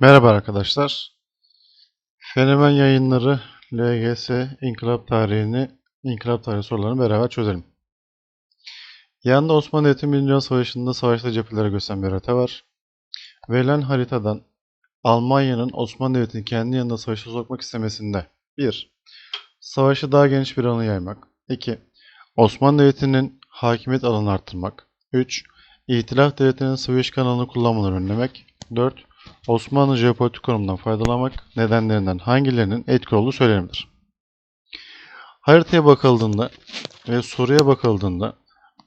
Merhaba arkadaşlar. Fenomen yayınları LGS İnkılap tarihini, İnkılap tarihi sorularını beraber çözelim. Yanında Osmanlı Devleti Birinci Dünya Savaşı'nda savaşta cephelere gösteren bir harita var. Verilen haritadan Almanya'nın Osmanlı Devleti'ni kendi yanında savaşa sokmak istemesinde 1. Savaşı daha geniş bir alana yaymak 2. Osmanlı Devleti'nin hakimiyet alanını arttırmak 3. İtilaf Devleti'nin Sıvı kanalını kullanmalarını önlemek 4. Osmanlı jeopolitik konumundan faydalanmak nedenlerinden hangilerinin etki olduğu söylenir. Haritaya bakıldığında ve soruya bakıldığında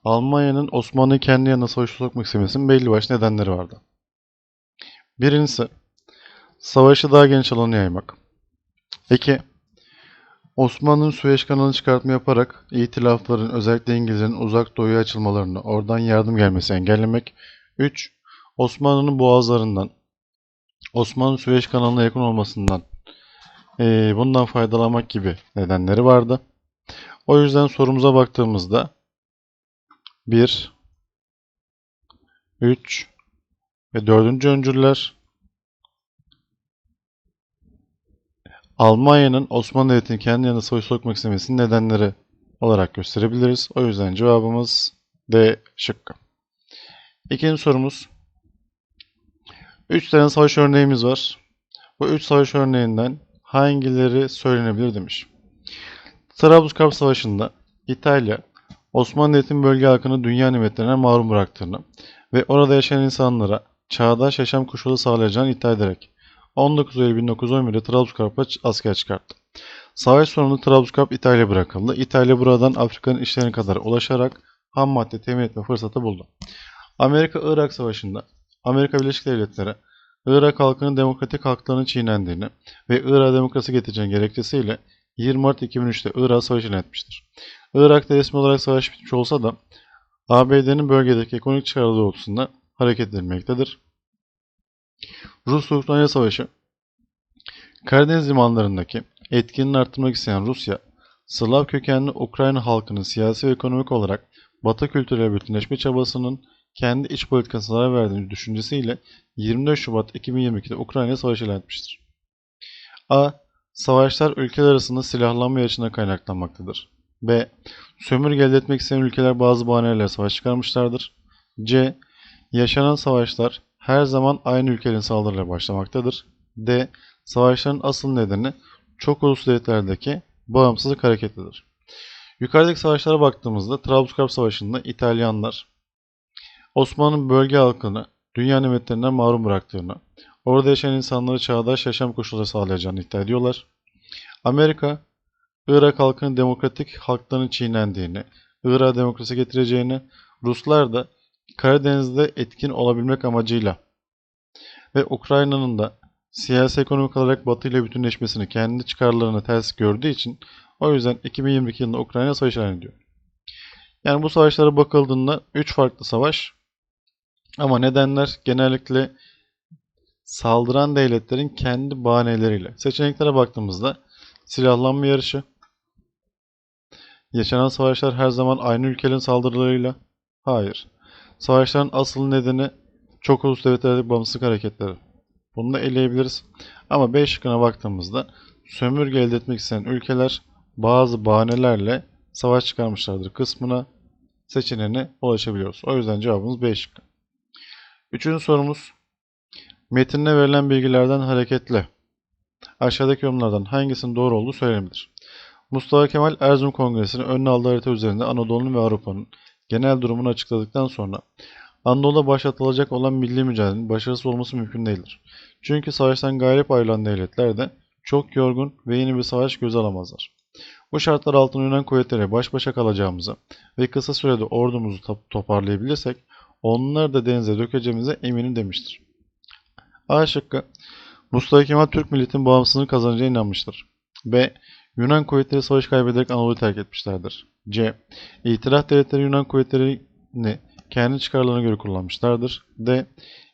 Almanya'nın Osmanlı'yı kendi yanına savaşa sokmak istemesinin belli başlı nedenleri vardı. Birincisi, savaşı daha geniş alana yaymak. 2. Osmanlı'nın Süveyş kanalını çıkartma yaparak itilafların özellikle İngilizlerin uzak doğuya açılmalarını, oradan yardım gelmesi engellemek. 3. Osmanlı'nın boğazlarından, Osmanlı Süveyş kanalına yakın olmasından eee, bundan faydalanmak gibi nedenleri vardı. O yüzden sorumuza baktığımızda 1 3 ve 4. öncüller Almanya'nın Osmanlı Devleti'ni kendi yanına savaş sokmak istemesinin nedenleri olarak gösterebiliriz. O yüzden cevabımız D şıkkı. İkinci sorumuz 3 tane savaş örneğimiz var. Bu 3 savaş örneğinden hangileri söylenebilir demiş. Trablusgarp Savaşı'nda İtalya, Osmanlı Devleti'nin bölge halkını dünya nimetlerine mahrum bıraktığını ve orada yaşayan insanlara çağdaş yaşam koşulu sağlayacağını iddia ederek 19 Eylül 1911'de Trablusgarp'a asker çıkarttı. Savaş sonunda Trablusgarp İtalya bırakıldı. İtalya buradan Afrika'nın işlerine kadar ulaşarak ham madde temin etme fırsatı buldu. Amerika-Irak Savaşı'nda Amerika Birleşik Devletleri Irak halkının demokratik haklarının çiğnendiğini ve Irak'a demokrasi getireceğinin gerekçesiyle 20 Mart 2003'te Irak savaş ilan etmiştir. Irak'ta resmi olarak savaş bitmiş olsa da ABD'nin bölgedeki ekonomik çıkarları doğrultusunda hareket edilmektedir. Rus-Ukrayna Savaşı Karadeniz limanlarındaki etkinliğini arttırmak isteyen Rusya, Slav kökenli Ukrayna halkının siyasi ve ekonomik olarak Batı kültürüyle bütünleşme çabasının kendi iç politikasına zarar verdiğini düşüncesiyle 24 Şubat 2022'de Ukrayna savaşı ilan etmiştir. A. Savaşlar ülkeler arasında silahlanma yarışına kaynaklanmaktadır. B. Sömürge elde etmek isteyen ülkeler bazı bahanelerle savaş çıkarmışlardır. C. Yaşanan savaşlar her zaman aynı ülkelerin saldırılarıyla başlamaktadır. D. Savaşların asıl nedeni çok uluslu devletlerdeki bağımsızlık hareketidir. Yukarıdaki savaşlara baktığımızda Trablusgarp Savaşı'nda İtalyanlar Osmanlı'nın bölge halkını dünya nimetlerinden mahrum bıraktığını, orada yaşayan insanlara çağdaş yaşam koşulları sağlayacağını iddia ediyorlar. Amerika, Irak halkının demokratik haklarının çiğnendiğini, Irak'a demokrasi getireceğini, Ruslar da Karadeniz'de etkin olabilmek amacıyla ve Ukrayna'nın da siyasi ekonomik olarak Batı ile bütünleşmesini kendi çıkarlarına ters gördüğü için o yüzden 2022 yılında Ukrayna savaş ilan ediyor. Yani bu savaşlara bakıldığında 3 farklı savaş ama nedenler genellikle saldıran devletlerin kendi bahaneleriyle. Seçeneklere baktığımızda silahlanma yarışı, yaşanan savaşlar her zaman aynı ülkelerin saldırılarıyla, hayır. Savaşların asıl nedeni çok ulus devletlerdeki bağımsızlık hareketleri. Bunu da eleyebiliriz. Ama B şıkkına baktığımızda sömürge elde etmek isteyen ülkeler bazı bahanelerle savaş çıkarmışlardır kısmına seçeneğine ulaşabiliyoruz. O yüzden cevabımız B şıkkı. Üçüncü sorumuz. Metinde verilen bilgilerden hareketle aşağıdaki yorumlardan hangisinin doğru olduğu söylenebilir. Mustafa Kemal Erzurum Kongresi'nin önüne aldığı harita üzerinde Anadolu'nun ve Avrupa'nın genel durumunu açıkladıktan sonra Anadolu'da başlatılacak olan milli mücadelenin başarısız olması mümkün değildir. Çünkü savaştan galip ayrılan devletler de çok yorgun ve yeni bir savaş göze alamazlar. Bu şartlar altında Yunan kuvvetleriyle baş başa kalacağımızı ve kısa sürede ordumuzu top- toparlayabilirsek onları da denize dökeceğimize eminim demiştir. A şıkkı Mustafa Kemal Türk milletinin bağımsızlığını kazanacağına inanmıştır. B. Yunan kuvvetleri savaş kaybederek Anadolu'yu terk etmişlerdir. C. İtilaf devletleri Yunan kuvvetlerini kendi çıkarlarına göre kullanmışlardır. D.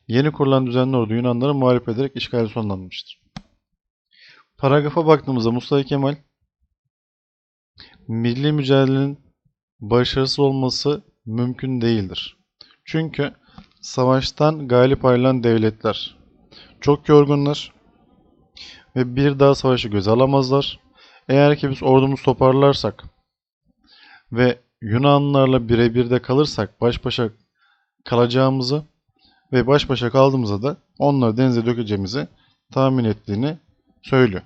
Yeni kurulan düzenli ordu Yunanları mağlup ederek işgali sonlanmıştır. Paragrafa baktığımızda Mustafa Kemal milli mücadelenin başarısız olması mümkün değildir. Çünkü savaştan galip ayrılan devletler çok yorgunlar ve bir daha savaşı göze alamazlar. Eğer ki biz ordumuzu toparlarsak ve Yunanlılarla birebir de kalırsak baş başa kalacağımızı ve baş başa kaldığımızda da onları denize dökeceğimizi tahmin ettiğini söylüyor.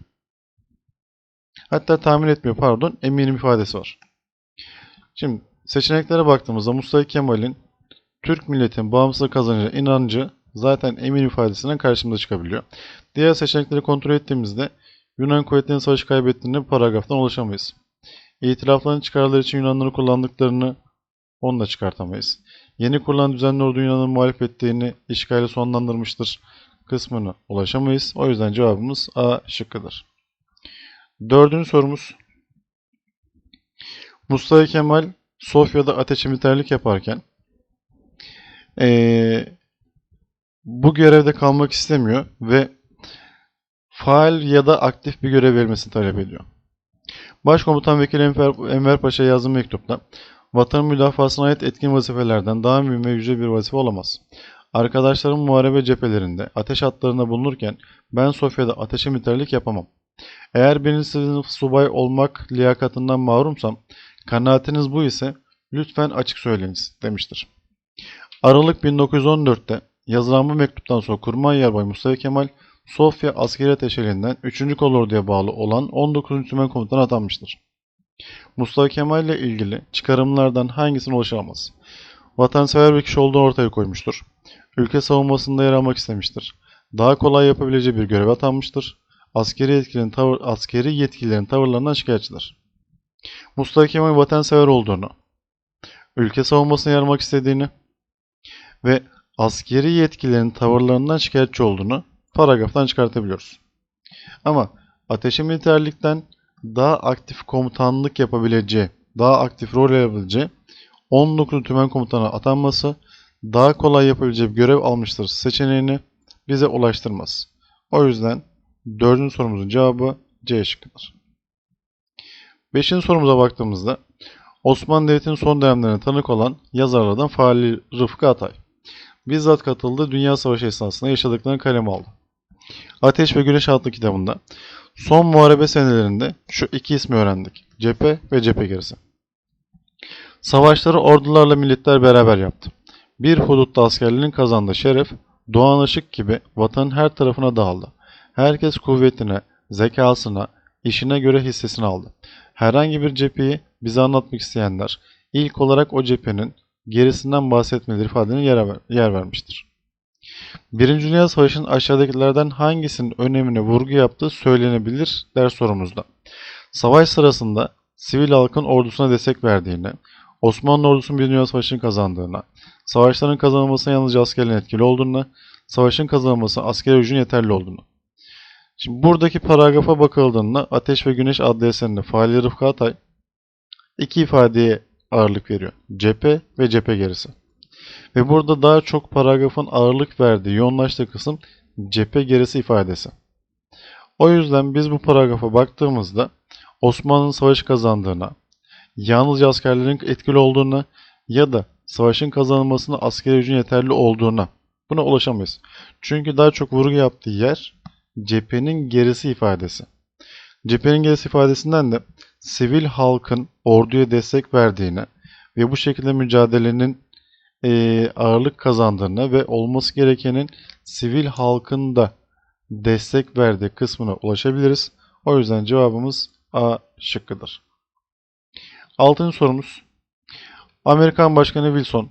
Hatta tahmin etmiyor pardon eminim ifadesi var. Şimdi seçeneklere baktığımızda Mustafa Kemal'in Türk milletin bağımsızlığı kazanacağı inancı zaten emin ifadesinden karşımıza çıkabiliyor. Diğer seçenekleri kontrol ettiğimizde Yunan kuvvetlerinin savaşı kaybettiğini paragraftan ulaşamayız. İtilafların çıkarları için Yunanları kullandıklarını onu da çıkartamayız. Yeni kurulan düzenli ordu Yunan'ın muhalif ettiğini işgali sonlandırmıştır kısmını ulaşamayız. O yüzden cevabımız A şıkkıdır. Dördüncü sorumuz. Mustafa Kemal Sofya'da ateşe biterlik yaparken eee, bu görevde kalmak istemiyor ve faal ya da aktif bir görev verilmesini talep ediyor. Başkomutan Vekil Enver, Enver Paşa yazdığı mektupta vatan müdafasına ait etkin vazifelerden daha mühim ve yüce bir vazife olamaz. Arkadaşlarım muharebe cephelerinde ateş hatlarında bulunurken ben Sofya'da ateşe biterlik yapamam. Eğer birinci sınıf subay olmak liyakatından mahrumsam, kanaatiniz bu ise lütfen açık söyleyiniz demiştir. Aralık 1914'te yazılan bu mektuptan sonra Kurmay Yarbay Mustafa Kemal, Sofya Askeri Ateşeliğinden 3. Kolorduya bağlı olan 19. Tümen Komutanı atanmıştır. Mustafa Kemal ile ilgili çıkarımlardan hangisine ulaşılamaz? Vatansever bir kişi olduğunu ortaya koymuştur. Ülke savunmasında yer almak istemiştir. Daha kolay yapabileceği bir göreve atanmıştır. Askeri yetkililerin, tavır, askeri yetkililerin tavırlarından şikayetçidir. Mustafa Kemal vatansever olduğunu, ülke savunmasına yer almak istediğini ve askeri yetkililerin tavırlarından şikayetçi olduğunu paragraftan çıkartabiliyoruz. Ama ateşi militerlikten daha aktif komutanlık yapabileceği, daha aktif rol alabileceği 19 tümen komutanı atanması daha kolay yapabileceği bir görev almıştır seçeneğini bize ulaştırmaz. O yüzden dördüncü sorumuzun cevabı C şıkkıdır. Beşinci sorumuza baktığımızda Osmanlı Devleti'nin son dönemlerine tanık olan yazarlardan Fahri Rıfkı Atay bizzat katıldığı Dünya Savaşı esnasında yaşadıklarını kaleme aldı. Ateş ve Güneş adlı kitabında son muharebe senelerinde şu iki ismi öğrendik. Cephe ve cephe gerisi. Savaşları ordularla milletler beraber yaptı. Bir hudutta askerlerin kazandığı şeref doğan ışık gibi vatanın her tarafına dağıldı. Herkes kuvvetine, zekasına, işine göre hissesini aldı. Herhangi bir cepheyi bize anlatmak isteyenler ilk olarak o cephenin gerisinden bahsetmeleri ifadenin yer, yer vermiştir. Birinci Dünya Savaşı'nın aşağıdakilerden hangisinin önemine vurgu yaptığı söylenebilir ders sorumuzda. Savaş sırasında sivil halkın ordusuna destek verdiğini, Osmanlı ordusunun bir Dünya Savaşı'nı kazandığına, savaşların kazanılmasına yalnızca askerlerin etkili olduğuna, savaşın kazanılması askeri gücün yeterli olduğunu. Şimdi buradaki paragrafa bakıldığında Ateş ve Güneş adlı eserinde Fahri Rıfkı Atay iki ifadeye ağırlık veriyor. Cephe ve cephe gerisi. Ve burada daha çok paragrafın ağırlık verdiği, yoğunlaştığı kısım cephe gerisi ifadesi. O yüzden biz bu paragrafa baktığımızda Osmanlı'nın savaşı kazandığına, yalnızca askerlerin etkili olduğuna ya da savaşın kazanılmasına askeri gücün yeterli olduğuna buna ulaşamayız. Çünkü daha çok vurgu yaptığı yer cephenin gerisi ifadesi. Cephenin gerisi ifadesinden de sivil halkın orduya destek verdiğine ve bu şekilde mücadelenin eee, ağırlık kazandığına ve olması gerekenin sivil halkın da destek verdiği kısmına ulaşabiliriz. O yüzden cevabımız A şıkkıdır. Altıncı sorumuz. Amerikan Başkanı Wilson,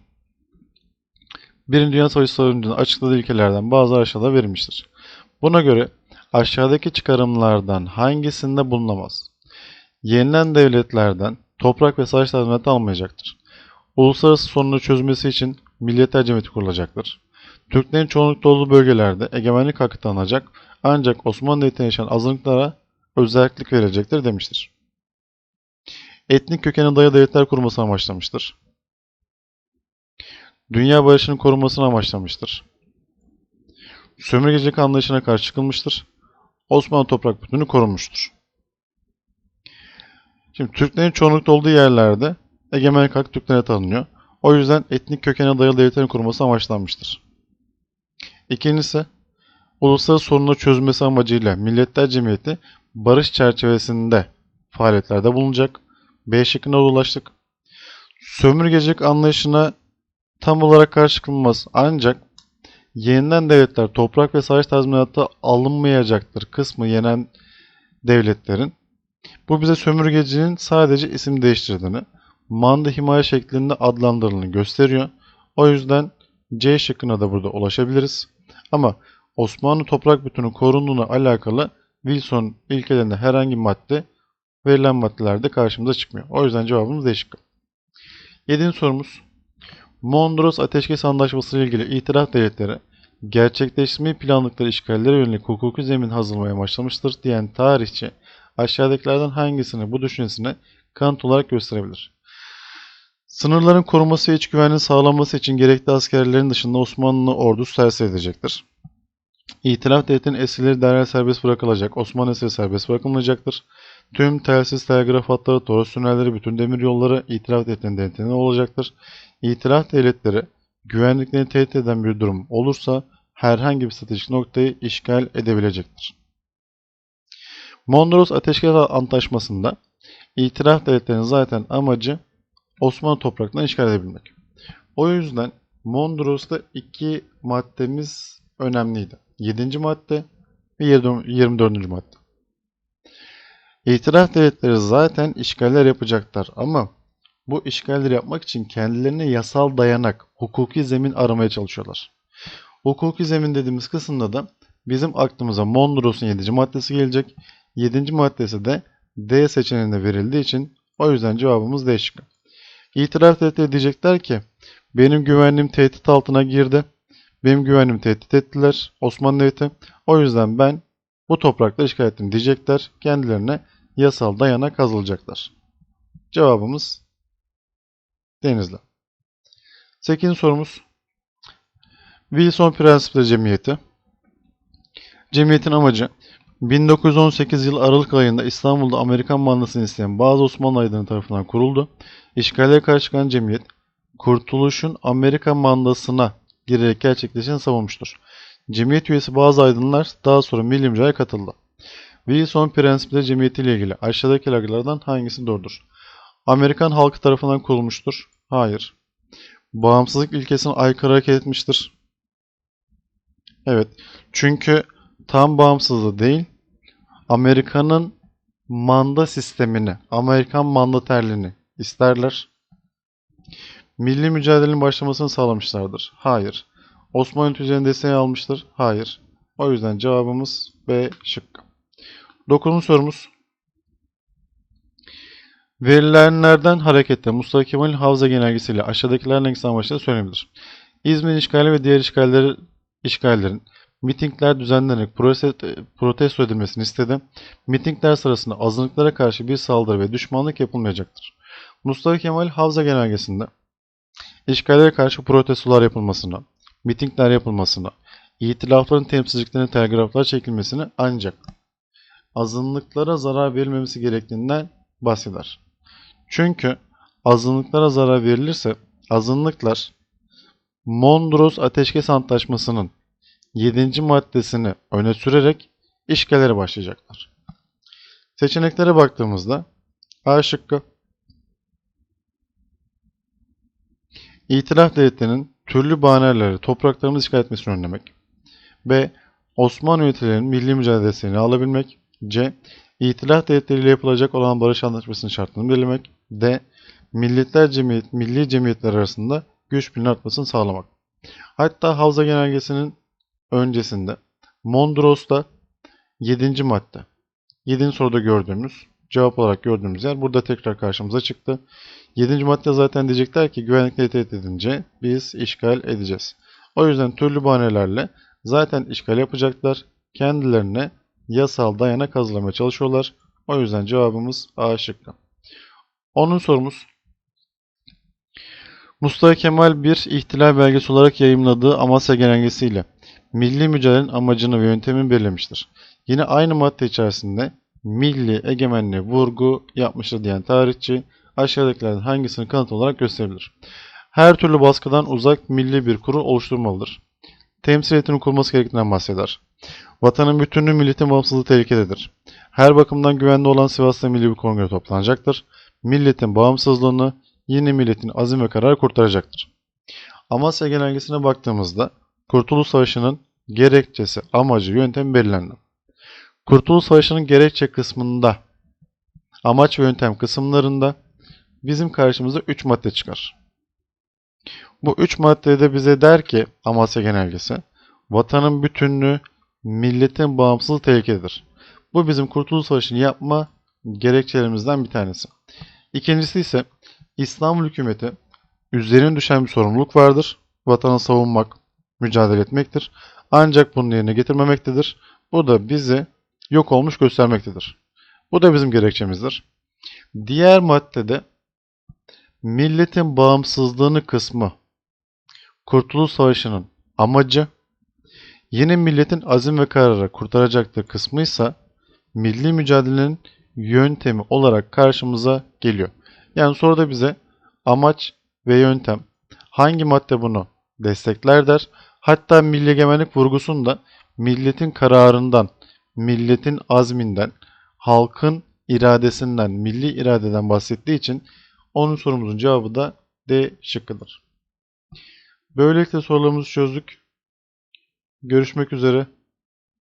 Birinci Dünya Savaşı sonucunda açıkladığı ilkelerden bazı aşağıda verilmiştir. Buna göre aşağıdaki çıkarımlardan hangisinde bulunamaz? Yenilen devletlerden toprak ve savaş tazminatı almayacaktır. Uluslararası sorunları çözmesi için Milliyetler Cemiyeti kurulacaktır. Türklerin çoğunlukta olduğu bölgelerde egemenlik hakkı tanınacak ancak Osmanlı Devleti'nde yaşayan azınlıklara özellik verilecektir demiştir. Etnik kökene dayalı devletler kurmasını amaçlamıştır. Dünya barışının korunmasını amaçlamıştır. Sömürgecilik anlayışına karşı çıkılmıştır. Osmanlı toprak bütünlüğü korunmuştur. Şimdi Türklerin çoğunlukta olduğu yerlerde egemenlik hakkı Türklere tanınıyor. O yüzden etnik kökene dayalı devletlerin kurulması amaçlanmıştır. İkincisi, uluslararası sorunları çözmesi amacıyla Milletler Cemiyeti barış çerçevesinde faaliyetlerde bulunacak. B şıkkına ulaştık. Sömürgecilik anlayışına tam olarak karşı çıkılmaz. Ancak yenilen devletler toprak ve savaş tazminatı alınmayacaktır kısmı yenen devletlerin. Bu bize sömürgecinin sadece isim değiştirdiğini, manda himaye şeklinde adlandırıldığını gösteriyor. O yüzden C şıkkına da burada ulaşabiliriz. Ama Osmanlı toprak bütünü korunduğuna alakalı Wilson ilkelerinde herhangi bir madde verilen maddelerde karşımıza çıkmıyor. O yüzden cevabımız D şıkkı. Yedinci sorumuz. Mondros Ateşkes Antlaşması ile ilgili itiraf devletleri gerçekleştirmeyi planladıkları işgallere yönelik hukuki zemin hazırlamaya başlamıştır diyen tarihçi aşağıdakilerden hangisini bu düşüncesine kanıt olarak gösterebilir? Sınırların korunması ve iç güvenliğin sağlanması için gerekli askerlerin dışında Osmanlı ordusu tersi edecektir. İtilaf devletinin esirleri derhal serbest bırakılacak, Osmanlı esiri serbest bırakılmayacaktır. Tüm telsiz, telgraf hatları, toros tünelleri, bütün demir yolları itilaf devletinin denetimi olacaktır. İtilaf devletleri güvenliklerini tehdit eden bir durum olursa herhangi bir stratejik noktayı işgal edebilecektir. Mondros Ateşkes Antlaşması'nda itiraf devletlerinin zaten amacı Osmanlı topraklarını işgal edebilmek. O yüzden Mondros'ta iki maddemiz önemliydi. 7. madde ve 24. madde. İtiraf devletleri zaten işgaller yapacaklar ama bu işgalleri yapmak için kendilerine yasal dayanak, hukuki zemin aramaya çalışıyorlar. Hukuki zemin dediğimiz kısımda da bizim aklımıza Mondros'un 7. maddesi gelecek. 7. maddesi de D seçeneğinde verildiği için o yüzden cevabımız D şıkkı. İtiraf devletleri diyecekler ki benim güvenliğim tehdit altına girdi. Benim güvenliğimi tehdit ettiler Osmanlı Devleti. O yüzden ben bu toprakları işgal ettim diyecekler. Kendilerine yasal dayanak hazırlayacaklar. Cevabımız Denizli. 8. sorumuz. Wilson Prensipleri Cemiyeti. Cemiyetin amacı 1918 yıl Aralık ayında İstanbul'da Amerikan mandasını isteyen bazı Osmanlı aydınları tarafından kuruldu. İşgale karşı çıkan cemiyet, kurtuluşun Amerika mandasına girerek gerçekleşen savunmuştur. Cemiyet üyesi bazı aydınlar daha sonra Milli katıldı. Wilson Prensipleri Cemiyeti ile ilgili aşağıdaki yargılardan hangisi doğrudur? Amerikan halkı tarafından kurulmuştur. Hayır. Bağımsızlık ilkesine aykırı hareket etmiştir. Evet. Çünkü tam bağımsızlığı değil, Amerika'nın manda sistemini, Amerikan mandaterliğini isterler. Milli mücadelenin başlamasını sağlamışlardır. Hayır. Osmanlı üzerinde desteği almıştır. Hayır. O yüzden cevabımız B şıkkı. Dokuzuncu sorumuz. Verilenlerden hareketle Mustafa Kemal'in Havza Genelgesiyle aşağıdakilerden hangisi amaçlı söylenebilir? İzmir işgali ve diğer işgalleri, işgallerin mitingler düzenlenerek protesto edilmesini istedi. Mitingler sırasında azınlıklara karşı bir saldırı ve düşmanlık yapılmayacaktır. Mustafa Kemal Havza Genelgesi'nde işgallere karşı protestolar yapılmasını, mitingler yapılmasını, itilafların temsilciliklerine telgraflar çekilmesini ancak azınlıklara zarar verilmemesi gerektiğinden bahseder. Çünkü azınlıklara zarar verilirse azınlıklar Mondros Ateşkes Antlaşması'nın 7. maddesini öne sürerek işgallere başlayacaklar. Seçeneklere baktığımızda A şıkkı İtilaf devletlerinin türlü bahanelerle topraklarımızı işgal etmesini önlemek. B. Osmanlı yöneticilerinin milli mücadelesini alabilmek. C. İtilaf devletleriyle yapılacak olan barış anlaşmasının şartlarını belirlemek. D. Milletler Cemiyet, milli cemiyetler arasında güç birliğinin artmasını sağlamak. Hatta Havza Genelgesi'nin öncesinde Mondros'ta 7. madde. 7. soruda gördüğümüz, cevap olarak gördüğümüz yer burada tekrar karşımıza çıktı. 7. madde zaten diyecekler ki güvenlikle tehdit edince biz işgal edeceğiz. O yüzden türlü bahanelerle zaten işgal yapacaklar. Kendilerine yasal dayanak hazırlamaya çalışıyorlar. O yüzden cevabımız A şıkkı. Onun sorumuz. Mustafa Kemal bir ihtilal belgesi olarak yayımladığı Amasya Genelgesiyle milli mücadelenin amacını ve yöntemini belirlemiştir. Yine aynı madde içerisinde milli egemenliğe vurgu yapmıştır diyen tarihçi aşağıdakilerden hangisini kanıt olarak gösterebilir? Her türlü baskıdan uzak milli bir kurul oluşturmalıdır. Temsiliyetinin kurulması gerektiğinden bahseder. Vatanın bütünlüğü milletin bağımsızlığı tehlikededir. Her bakımdan güvenli olan Sivas'ta milli bir kongre toplanacaktır. Milletin bağımsızlığını yeni milletin azim ve kararı kurtaracaktır. Amasya Genelgesi'ne baktığımızda Kurtuluş Savaşı'nın gerekçesi, amacı, yöntemi belirlendi. Kurtuluş Savaşı'nın gerekçe kısmında, amaç ve yöntem kısımlarında bizim karşımıza 3 madde çıkar. Bu 3 maddede bize der ki Amasya Genelgesi, vatanın bütünlüğü, milletin bağımsızlığı tehlikededir. Bu bizim Kurtuluş Savaşı'nı yapma gerekçelerimizden bir tanesi. İkincisi ise İstanbul hükümeti üzerine düşen bir sorumluluk vardır. Vatanı savunmak, mücadele etmektir. Ancak bunu yerine getirmemektedir. Bu da bizi yok olmuş göstermektedir. Bu da bizim gerekçemizdir. Diğer maddede milletin bağımsızlığını kısmı Kurtuluş Savaşı'nın amacı yeni milletin azim ve kararı kurtaracaktır kısmıysa milli mücadelenin yöntemi olarak karşımıza geliyor. Yani soruda bize amaç ve yöntem hangi madde bunu destekler der. Hatta milli egemenlik vurgusunda milletin kararından, milletin azminden, halkın iradesinden, milli iradeden bahsettiği için onun sorumuzun cevabı da D şıkkıdır. Böylelikle sorularımızı çözdük. Görüşmek üzere.